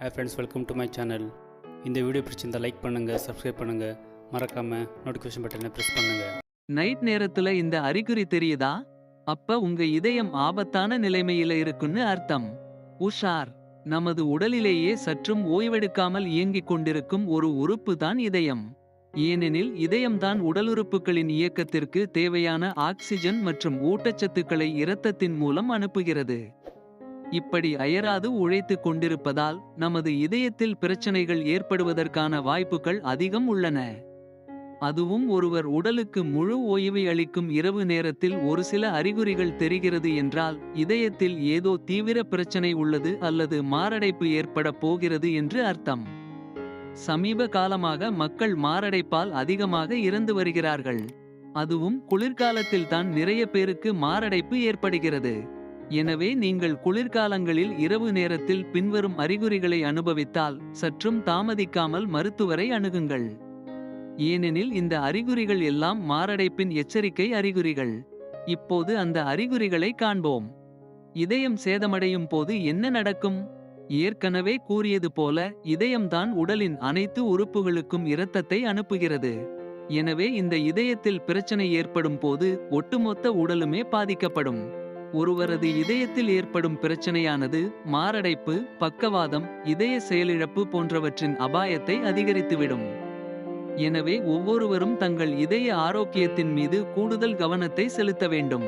Hey friends welcome to my channel இந்த video பிடிச்சிருந்தால் like பண்ணுங்கள் சப்ஸ்கிரைப் பண்ணுங்கள் மறக்காமல் நோட்டிஃபிகேஷன் பட்டனை ப்ரெஸ் பண்ணுங்கள் நைட் நேரத்துல இந்த அறிகுறி தெரியுதா? அப்ப உங்க இதயம் ஆபத்தான நிலைமையில இருக்குன்னு அர்த்தம். உஷார். நமது உடலிலேயே சற்றும் ஓய்வெடுக்காமல் இயங்கிக் கொண்டிருக்கும் ஒரு உறுப்பு தான் இதயம். ஏனெனில் இதயம்தான் உடலுறுப்புகளின் இயக்கத்திற்கு தேவையான ஆக்சிஜன் மற்றும் ஊட்டச்சத்துக்களை இரத்தத்தின் மூலம் அனுப்புகிறது. இப்படி அயராது உழைத்துக் கொண்டிருப்பதால் நமது இதயத்தில் பிரச்சனைகள் ஏற்படுவதற்கான வாய்ப்புகள் அதிகம் உள்ளன. அதுவும் ஒருவர் உடலுக்கு முழு ஓய்வை அளிக்கும் இரவு நேரத்தில் ஒரு சில அறிகுறிகள் தெரிகிறது என்றால் இதயத்தில் ஏதோ தீவிர பிரச்சனை உள்ளது அல்லது மாரடைப்பு ஏற்பட போகிறது என்று அர்த்தம். சமீப காலமாக மக்கள் மாரடைப்பால் அதிகமாக இறந்து வருகிறார்கள். அதுவும் குளிர்காலத்தில் தான் நிறைய பேருக்கு மாரடைப்பு ஏற்படுகிறது. எனவே நீங்கள் குளிர்காலங்களில் இரவு நேரத்தில் பின்வரும் அறிகுறிகளை அனுபவித்தால் சற்றும் தாமதிக்காமல் மருத்துவரை அணுகுங்கள். ஏனெனில் இந்த அறிகுறிகள் எல்லாம் மாரடைப்பின் எச்சரிக்கை அறிகுறிகள். இப்போது அந்த அறிகுறிகளை காண்போம். இதயம் சேதமடையும் போது என்ன நடக்கும்? ஏற்கனவே கூறியது போல இதயம்தான் உடலின் அனைத்து உறுப்புகளுக்கும் இரத்தத்தை அனுப்புகிறது. எனவே இந்த இதயத்தில் பிரச்சனை ஏற்படும் போது ஒட்டுமொத்த உடலுமே பாதிக்கப்படும். ஒருவரது இதயத்தில் ஏற்படும் பிரச்சனையானது மாரடைப்பு பக்கவாதம் இதய செயலிழப்பு போன்றவற்றின் அபாயத்தை அதிகரித்துவிடும். எனவே ஒவ்வொருவரும் தங்கள் இதய ஆரோக்கியத்தின் மீது கூடுதல் கவனத்தை செலுத்த வேண்டும்.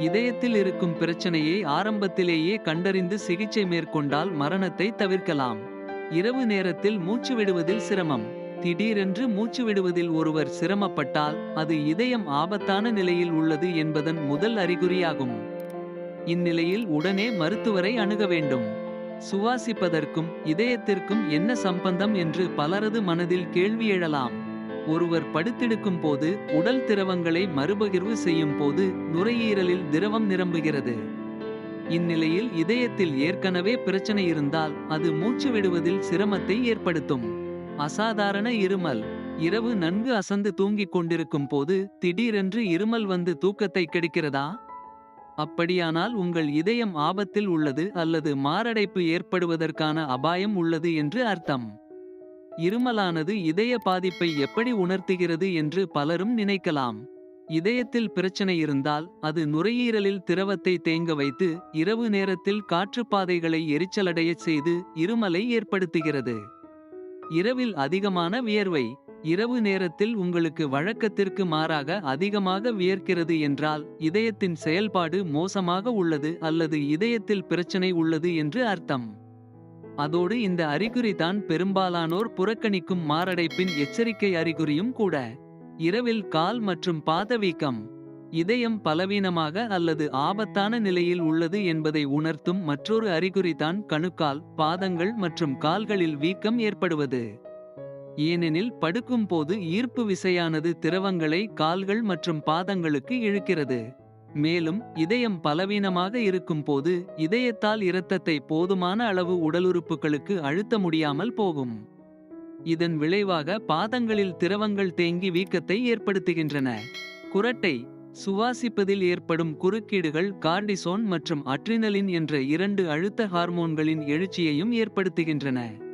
இதயத்தில் இருக்கும் பிரச்சனையை ஆரம்பத்திலேயே கண்டறிந்து சிகிச்சை மேற்கொண்டால் மரணத்தை தவிர்க்கலாம். இரவு நேரத்தில் மூச்சு விடுவதில் சிரமம். திடீரென்று மூச்சு விடுவதில் ஒருவர் சிரமப்பட்டால் அது இதயம் ஆபத்தான நிலையில் உள்ளது என்பதன் முதல் அறிகுறியாகும். இந்நிலையில் உடனே மருத்துவரை அணுக வேண்டும். சுவாசிப்பதற்கும் இதயத்திற்கும் என்ன சம்பந்தம் என்று பலரது மனதில் கேள்வி எழலாம். ஒருவர் படுத்தெடுக்கும் போது உடல் திரவங்களை மறுபகிர்வு செய்யும் போது நுரையீரலில் திரவம் நிரம்புகிறது. இந்நிலையில் இதயத்தில் ஏற்கனவே பிரச்சனை இருந்தால் அது மூச்சு விடுவதில் சிரமத்தை ஏற்படுத்தும். அசாதாரண இருமல். இரவு நன்கு அசந்து தூங்கிக் கொண்டிருக்கும் போது திடீரென்று இருமல் வந்து தூக்கத்தை கெடுக்கிறதா? அப்படியானால் உங்கள் இதயம் ஆபத்தில் உள்ளது அல்லது மாரடைப்பு ஏற்படுவதற்கான அபாயம் உள்ளது என்று அர்த்தம். இருமலானது இதய பாதிப்பை எப்படி உணர்த்துகிறது என்று பலரும் நினைக்கலாம். இதயத்தில் பிரச்சனை இருந்தால் அது நுரையீரலில் திரவத்தை தேங்க வைத்து இரவு நேரத்தில் காற்றுப்பாதைகளை எரிச்சலடையச் செய்து இருமலை ஏற்படுத்துகிறது. இரவில் அதிகமான வியர்வை இரவு நேரத்தில் உங்களுக்கு வழக்கத்திற்கு மாறாக அதிகமாக வியர்க்கிறது என்றால் இதயத்தின் செயல்பாடு மோசமாக உள்ளது அல்லது இதயத்தில் பிரச்சனை உள்ளது என்று அர்த்தம். அதோடு இந்த அறிகுறி தான் பெரும்பாலானோர் புறக்கணிக்கும் மாரடைப்பின் எச்சரிக்கை அறிகுறியும் கூட. இரவில் கால் மற்றும் பாத வீக்கம் இதயம் பலவீனமாக அல்லது ஆபத்தான நிலையில் உள்ளது என்பதை உணர்த்தும் மற்றொரு அறிகுறிதான் கணுக்கால் பாதங்கள் மற்றும் கால்களில் வீக்கம் ஏற்படுவது. ஏனெனில் படுக்கும் போது ஈர்ப்பு விசையானது திரவங்களை கால்கள் மற்றும் பாதங்களுக்கு இழுக்கிறது. மேலும் இதயம் பலவீனமாக இருக்கும் போது இதயத்தால் இரத்தத்தை போதுமான அளவு உடலுறுப்புகளுக்கு அழுத்த முடியாமல் போகும். இதன் விளைவாக பாதங்களில் திரவங்கள் தேங்கி வீக்கத்தை ஏற்படுத்துகின்றன. குரட்டை சுவாசிப்பதில் ஏற்படும் குறுக்கீடுகள் கார்டிசோன் மற்றும் அட்ரினலின் என்ற இரண்டு அழுத்த ஹார்மோன்களின் எழுச்சியையும் ஏற்படுத்துகின்றன.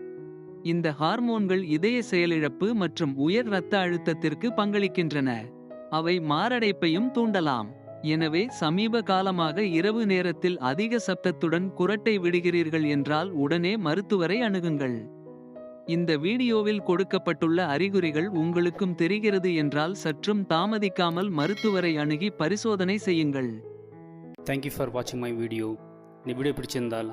இந்த ஹார்மோன்கள் இதய செயலிழப்பு மற்றும் உயர் இரத்த அழுத்தத்திற்கு பங்களிக்கின்றன. அவை மாரடைப்பையும் தூண்டலாம். எனவே சமீப காலமாக இரவு நேரத்தில் அதிக சப்தத்துடன் குரட்டை விடுகிறீர்கள் என்றால் உடனே மருத்துவரை அணுகுங்கள். இந்த வீடியோவில் கொடுக்கப்பட்டுள்ள அறிகுறிகள் உங்களுக்கும் தெரிகிறது என்றால் சற்றும் தாமதிக்காமல் மருத்துவரை அணுகி பரிசோதனை செய்யுங்கள். தேங்க்யூ ஃபார் வாட்சிங் மை வீடியோ இந்த வீடியோ பிடிச்சிருந்தால்